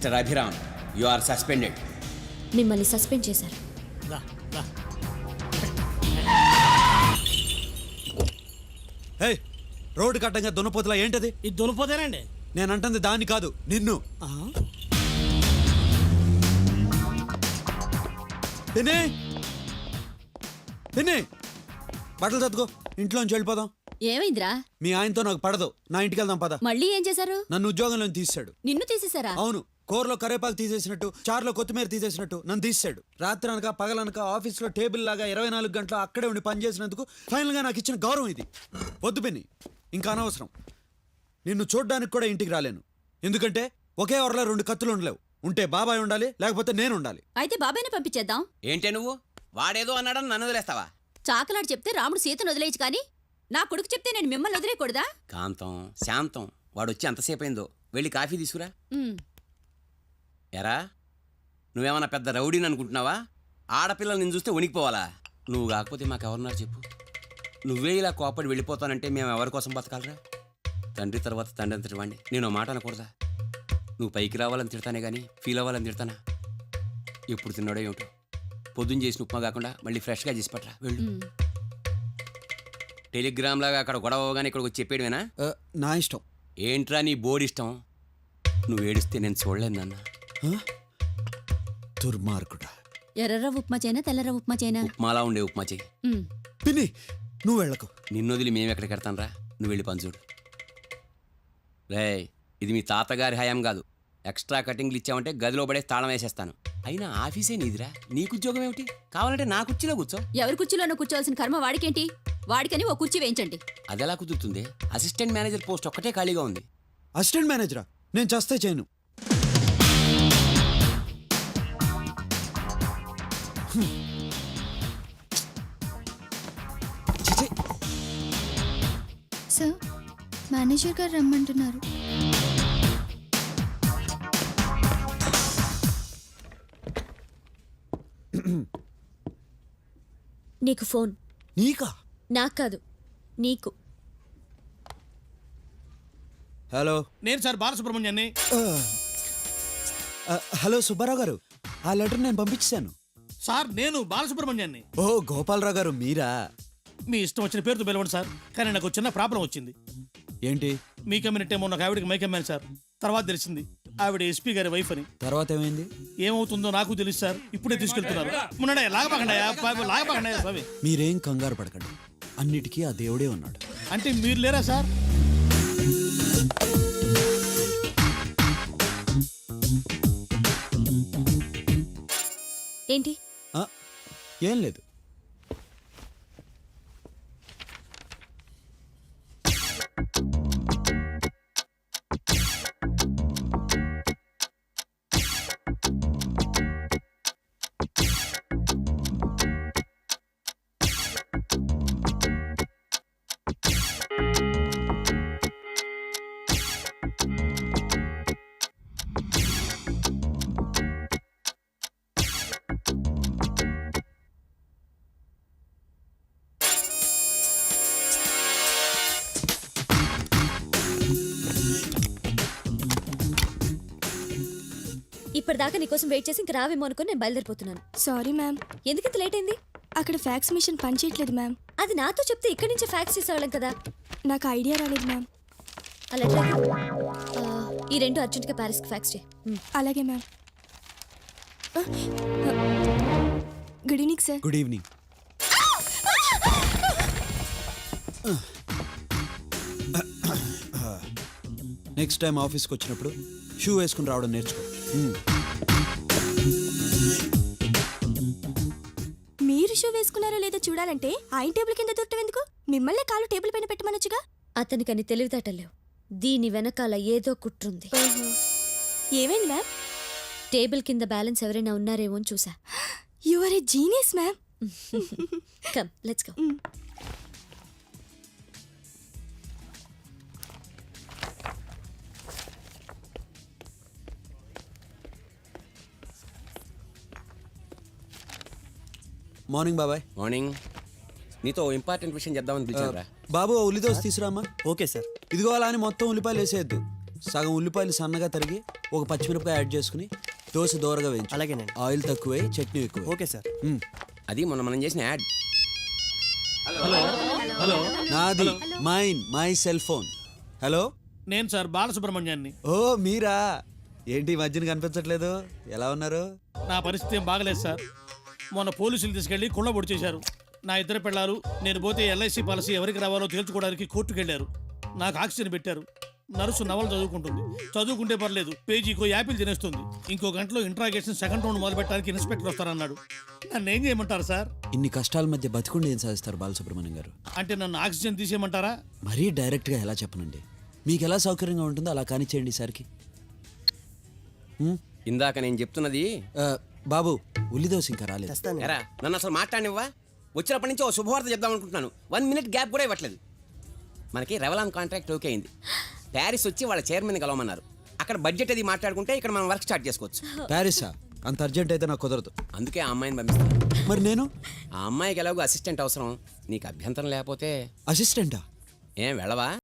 Mister Abhiram you are suspended మిమ్మల్ని suspend చేశారు. రా, రా. హే రోడ్డు కట్టంగా దున్నపోతులా ఏంటది? ఇది దునిపోతేనండి నేను అంటుంది దాన్ని కాదు నిన్ను. తినే తినే బట్టలు చదువుకో ఇంట్లోంచి వెళ్ళిపోదాం. ఏమైందిరా? మీ ఆయనతో నాకు పడదు నా ఇంటికి వెళ్దాం పద. మళ్ళీ ఏం చేశారు? నన్ను ఉద్యోగంలో తీసాడు నిన్ను తీసేశారా? అవును. కూరలో కరేపాకు తీసేసినట్టు చారులో కొత్తిమీర తీసేసినట్టు నన్ను తీసాడు రాత్రి అనక పగలనక ఆఫీస్లో టేబుల్ లాగా ఇరవై నాలుగు గంటలు అక్కడే ఉండి పనిచేసినందుకు ఫైనల్గా నాకు ఇచ్చిన గౌరవం ఇది. వద్దు పిన్ని ఇంకా అనవసరం. నిన్ను చూడ్డానికి కూడా ఇంటికి రాలేను. ఎందుకంటే ఒకే వరలో రెండు కత్తులు ఉండలేవు. ఉంటే బాబాయ్ ఉండాలి లేకపోతే నేను ఉండాలి. అయితే బాబాయ్ని పంపించేద్దాం. ఏంటే నువ్వు? వాడేదో అన్నాడని నన్ను వదిలేస్తావా? చాకలాడు చెప్తే రాముడు సీతను వదిలేయచ్చు కానీ నా కొడుకు చెప్తే నేను మిమ్మల్ని వదిలేయకూడదా? కాంతం శాంతం వాడు వచ్చి ఎంతసేపు అయిందో. వెళ్ళి కాఫీ తీసుకురా. ఎరా నువ్వేమన్నా పెద్ద రౌడీని అనుకుంటున్నావా? ఆడపిల్లలు నేను చూస్తే వణికిపోవాలా? నువ్వు కాకపోతే మాకెవరున్నారు చెప్పు. నువ్వే ఇలా కోపడి వెళ్ళిపోతానంటే మేము ఎవరి కోసం బతకాలరా? తండ్రి తర్వాత తండ్రి అంతటి వాడిని నేను మాట అనకూడదా? నువ్వు పైకి రావాలని తిడతానే కానీ ఫీల్ అవ్వాలని తిడతానా? ఎప్పుడు తిన్నాడో ఏమిటో. పొద్దున్న చేసిన ఉప్మా కాకుండా మళ్ళీ ఫ్రెష్గా చేసి పట్రా వెళ్ళు. టెలిగ్రామ్ లాగా అక్కడ గొడవ అవగానే ఇక్కడికి వచ్చి చెప్పేయడమేనా? నా ఇష్టం. ఏంట్రా నీ బోర్డు ఇష్టం? నువ్వు ఏడిస్తే నేను చూడలేను నాన్న? దుర్మార్గుడా. ఎర్రర ఉప్మా చేయనా తెల్లర ఉప్మా చేయనా? ఉప్మాలా ఉండే ఉప్మా చెయ్యి. ఉమ్, పిన్ని నువ్వు వెళ్ళకు. నిన్ను వదిలి మేము ఎక్కడికి వెళ్తానరా? నువ్వు వెళ్ళి పని చూడు. రే ఇది మీ తాతగారి హయాం కాదు. ఎక్స్ట్రా కటింగ్లు ఇచ్చావంటే గదిలో పడే తాళం వేసేస్తాను. అయినా ఆఫీసే నీదిరా. నీకు ఉద్యోగం ఏమిటి? కావాలంటే నా కుర్చీలో కూర్చో. ఎవరి కుర్చీలోనో కూర్చోవాల్సిన కర్మ వాడికేంటి? వాడికని ఓ కుర్చీ వేయించండి. అది ఎలా కుదురుతుంది? అసిస్టెంట్ మేనేజర్ పోస్ట్ ఒక్కటే ఖాళీగా ఉంది. అసిస్టెంట్ మేనేజరా? నేను చస్తే చేయను. సార్ మేనేజర్ గారు రమ్మంటున్నారు. నీకు ఫోన్. నీకా? నాకు కాదు నీకు. హలో. నేను సార్ బాలసుబ్రహ్మణ్యాన్ని. హలో సుబ్బారావు గారు ఆ లెటర్ నేను పంపించాను సార్ నేను బాలసుబ్రహ్మణ్యాన్ని. ఓ గోపాలరావు గారు మీరా? మీ ఇష్టం వచ్చిన పేరుతో పిలవండి సార్ కానీ నాకు ఒక చిన్న ప్రాబ్లం వచ్చింది. ఏంటి? మీ కమ్యూనిటీ మొన్న ఒక ఆవిడకి మైకమ్మాను సార్ తర్వాత తెలిసింది. ఆవిడ ఎస్పీ గారి వైఫ్ అని. తర్వాత ఏమైంది? ఏమవుతుందో నాకు తెలుసు సార్ ఇప్పుడే తీసుకెళ్తున్నారు. మున్నడే లాగపకండాయా లాగపకండాయా స్వామి. మీరేం కంగారు పడకండి అన్నిటికీ ఆ దేవుడే ఉన్నాడు. అంటే మీరు లేరా సార్? ఏంటి? ఏం లేదు. ఇప్పటిదాకా నీకోసం వెయిట్ చేసి ఇంక రావేమో అనుకుని నేను బయలుదేరిపోతున్నాను. Sorry ma'am. ఎందుకంత లేట్ అయింది? అక్కడ ఫ్యాక్స్ మిషన్ పనిచేయట్లేదు మ్యామ్. అది నాతో చెప్తే ఇక్కడి నుంచే ఫ్యాక్స్ చేసేవాళ్ళం కదా. నాకు ఐడియా రాలేదు మ్యామ్. అలా ఎట్లా? ఆ, ఈ రెండు అర్జెంట్గా ప్యారిస్కి ఫ్యాక్స్ చేయి. అలాగే ma'am. Good evening sir. Good evening. Next time ఆఫీస్కి వచ్చినప్పుడు షూ వేసుకుని రావడం నేర్చుకో. చూడాలంటే ఆయన టేబుల్ కింద దొరకటం ఎందుకు? మిమ్మల్ని కాలు టేబుల్ పైన పెట్టమనొచ్చుగా? అతనికని తెలివితేటలేవు దీని వెనకాల ఏదో కుట్రుంది. ఏమైంది మ్యామ్? టేబుల్ కింద బ్యాలెన్స్ ఎవరైనా ఉన్నారేమో అని చూసా. You are a genius ma'am. Come let's go morning బాబాయ్. మార్నింగ్. నీతో ఇంపార్టెంట్ విషయం చెప్దామని పిలిచారా బాబు ఆ ఉల్లిదోశ తీసురామా ఓకే సార్. ఇదిగో అలా అని మొత్తం ఉల్లిపాయలు వేసేయద్దు. సగం ఉల్లిపాయలు సన్నగా తరిగి ఒక పచ్చిమిరపకాయ యాడ్ చేసుకుని దోశ దోరగా వేయించు. అలాగేనండి. ఆయిల్ తక్కువై చట్నీ ఎక్కువ. Okay sir. అది మొన్న మనం చేసిన యాడ్. హలో. నాది mine my cell phone. Hello. నేను సార్ బాలసుబ్రహ్మణ్యాన్ని. ఓ మీరా? ఏంటి ఈ మధ్యన కనిపించట్లేదు? ఎలా ఉన్నారు? నా పరిస్థితి ఏం బాగలేదు సార్. మొన్న పోలీసులు తీసుకెళ్ళి కుళ్ళ పొడి చేశారు నా ఇద్దరు పిల్లలు నేను పోతే ఎల్ఐసి పాలసీ ఎవరికి రావాలో తేల్చుకోవడానికి కోర్టుకు వెళ్ళారు నాకు ఆక్సిజన్ పెట్టారు. నర్సు నవలు చదువుకుంటుంది. చదువుకుంటే పర్లేదు పేజీకో యాపిల్ తినేస్తుంది. ఇంకో గంటలో ఇంట్రాగేషన్ సెకండ్ రౌండ్ మొదలు పెట్టడానికి ఇన్స్పెక్టర్ వస్తారన్నాడు. నన్ను ఏం చేయమంటారు సార్? ఇన్ని కష్టాల మధ్య బతికుండి ఏం సాధిస్తారు బాలసుబ్రహ్మణ్యం గారు? అంటే నన్ను ఆక్సిజన్ తీసేయమంటారా? మరీ డైరెక్ట్గా ఎలా చెప్పనండి? మీకు ఎలా సౌకర్యంగా ఉంటుందో అలా కానిచ్చేయండి ఈసారికి ఇందాక నేను చెప్తున్నది బాబు ఉల్లిదోశ ఇంకా రాలేదు. తెస్తాను ఎరా నన్ను అసలు మాట్లాడినివ్వా వచ్చినప్పటి నుంచి ఓ శుభవార్త చెప్దాం అనుకుంటున్నాను. వన్ మినిట్ గ్యాప్ కూడా ఇవ్వట్లేదు. మనకి రెవలాన్ కాంట్రాక్ట్ ఓకే అయింది. ప్యారిస్ వచ్చి వాళ్ళ చైర్మన్ కలవమన్నారు. అక్కడ బడ్జెట్ అది మాట్లాడుకుంటే ఇక్కడ మనం వర్క్ స్టార్ట్ చేసుకోవచ్చు. ప్యారిసా? అంత అర్జెంట్ అయితే నాకు కుదరదు. అందుకే ఆ అమ్మాయిని పంపిస్తాను. మరి నేను? ఆ అమ్మాయికి ఎలాగో అసిస్టెంట్ అవసరం. నీకు అభ్యంతరం లేకపోతే అసిస్టెంటా ఏం వెళ్ళవా?